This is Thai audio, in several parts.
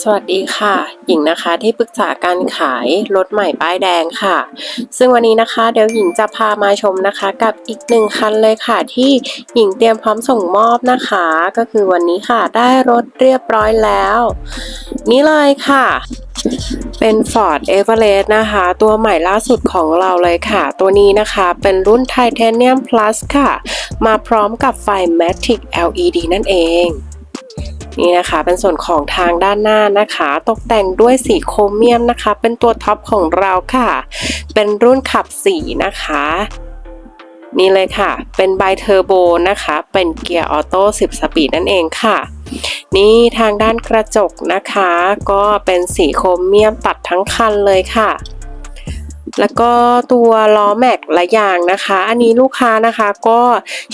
สวัสดีค่ะ หญิงนะคะที่ปรึกษาการขายรถใหม่ป้ายแดงค่ะ ซึ่งวันนี้นะคะเดี๋ยวหญิงจะพามาชมนะคะ กับอีกหนึ่งคันเลยค่ะ ที่หญิงเตรียมพร้อมส่งมอบนะคะ ก็คือวันนี้ค่ะได้รถเรียบร้อยแล้ว นี่เลยค่ะ เป็น Ford Everest นะคะ ตัวใหม่ล่าสุดของเราเลยค่ะ ตัวนี้นะคะเป็นรุ่น Titanium Plus ค่ะ มาพร้อมกับไฟ Matic LED นั่นเอง นี่นะคะเป็นส่วนของทางด้านหน้านะคะ ตกแต่งด้วยสีโครเมียมนะคะ เป็นตัวท็อปของเราค่ะ เป็นรุ่นขับสีนะคะนี่เลยค่ะ เป็นไบเทอร์โบนะคะ เป็นเกียร์ออโต้10 สปีดนั่นเองค่ะ นี่ทางด้านกระจกนะคะ ก็เป็นสีโครเมียมตัดทั้งคันเลยค่ะ แล้วก็ตัวล้อแม็กและยางนะคะ อันนี้ลูกค้านะคะก็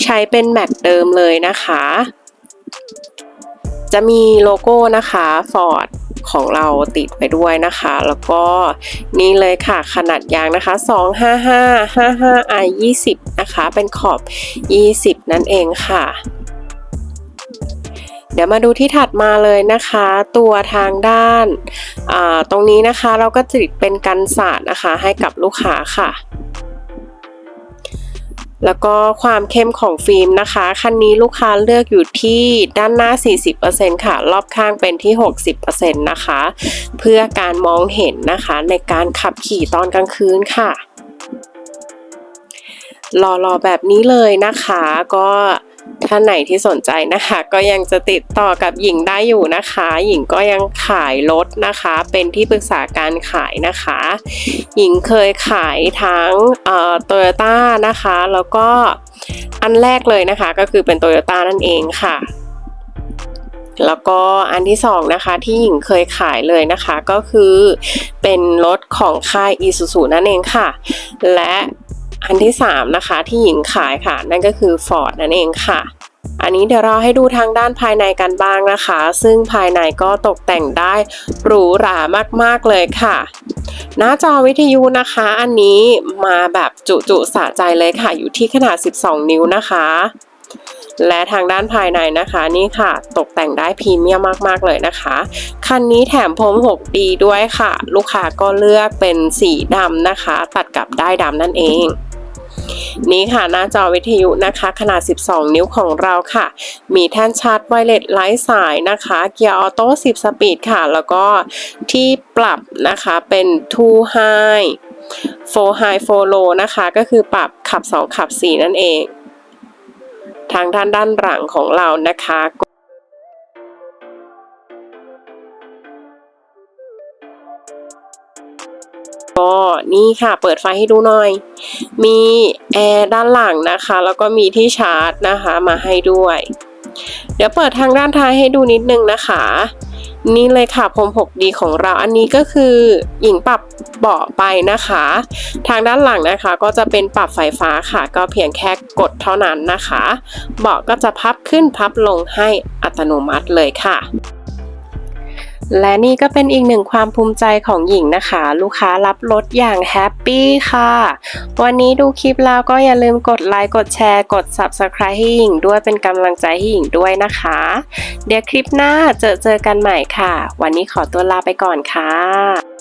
ใช้เป็นแม็กเดิมเลยนะคะ จะมีโลโก้นะคะ Ford ของเราติดไว้ด้วยนะคะ แล้วก็นี่เลยค่ะขนาดยางนะคะ 255 55 i 20นะคะ เป็นขอบ 20 นั่นเองค่ะเดี๋ยวมาดูที่ถัดมาเลยนะคะ ตัวทางด้านตรงนี้นะคะเราก็ติดเป็นกันสาดนะคะให้กับลูกค้าค่ะ แล้วก็ความเข้มของฟิล์มนะคะ คันนี้ลูกค้าเลือกอยู่ที่ด้านหน้า 40%ค่ะ รอบข้างเป็นที่ 60%นะคะ เพื่อการมองเห็นนะคะในการขับขี่ตอนกลางคืนค่ะ รอๆแบบนี้เลยนะคะ ก็ท่านไหนที่สนใจนะคะ ก็ยังจะติดต่อกับหญิงได้อยู่นะคะ หญิงก็ยังขายรถนะคะ เป็นที่ปรึกษาการขายนะคะ หญิงเคยขายทั้งโตโยต้านะคะ แล้วก็อันแรกเลยนะคะ ก็คือเป็นโตโยต้านั่นเองค่ะแล้วก็อันที่สองนะคะที่หญิงเคยขายเลยนะคะก็คือเป็นรถของค่าย i s u z u นั่นเองค่ะ และ อันที่ 3 นะคะ ที่หญิงขายค่ะ นั่นก็คือ Ford นั่นเองค่ะ อันนี้เดี๋ยวเราให้ดูทางด้านภายในกันบ้างนะคะ ซึ่งภายในก็ตกแต่งได้หรูหรามากๆเลยค่ะ หน้าจอวิทยุนะคะ อันนี้มาแบบจุๆสะใจเลยค่ะ อยู่ที่ขนาด 12 นิ้วนะคะและทางด้านภายในนะคะนี่ค่ะ ตกแต่งได้พรีเมียมมาก ๆ เลยนะคะ คันนี้แถมพรม 6D ด้วยค่ะ ลูกค้าก็เลือกเป็นสีดำนะคะ ตัดกับได้ดำนั่นเอง นี่ค่ะหน้าจอวิทยุนะคะ ขนาด 12 นิ้วของเราค่ะ มีแท่นชาร์จไวเลสไร้สายนะคะ เกียร์ออโต้ 10 สปีดค่ะ แล้วก็ที่ปรับนะคะเป็น two high four high four low นะคะ ก็คือปรับขับ 2 ขับ 4 นั่นเอง ทางด้านด้านหลังของเรานะคะ นี่ค่ะ เปิดไฟให้ดูหน่อย มีแอร์ด้านหลังนะคะ แล้วก็มีที่ชาร์จนะคะมาให้ด้วย เดี๋ยวเปิดทางด้านท้ายให้ดูนิดนึงนะคะ นี่เลยค่ะพรม 6D ของเราอันนี้ก็คือหญิงปรับเบาะไปนะคะ ทางด้านหลังนะคะ ก็จะเป็นปรับไฟฟ้าค่ะ ก็เพียงแค่กดเท่านั้นนะคะ เบาะก็จะพับขึ้นพับลงให้อัตโนมัติเลยค่ะ และนี่ก็เป็นอีกหนึ่งความภูมิใจของหญิงนะคะ ลูกค้ารับรถอย่างแฮปปี้ค่ะ วันนี้ดูคลิปแล้วก็อย่าลืมกดไลค์กดแชร์กด Subscribe ให้หญิงด้วยเป็นกำลังใจให้หญิงด้วยนะคะ เดี๋ยวคลิปหน้าเจอเจอกันใหม่ค่ะ วันนี้ขอตัวลาไปก่อนค่ะ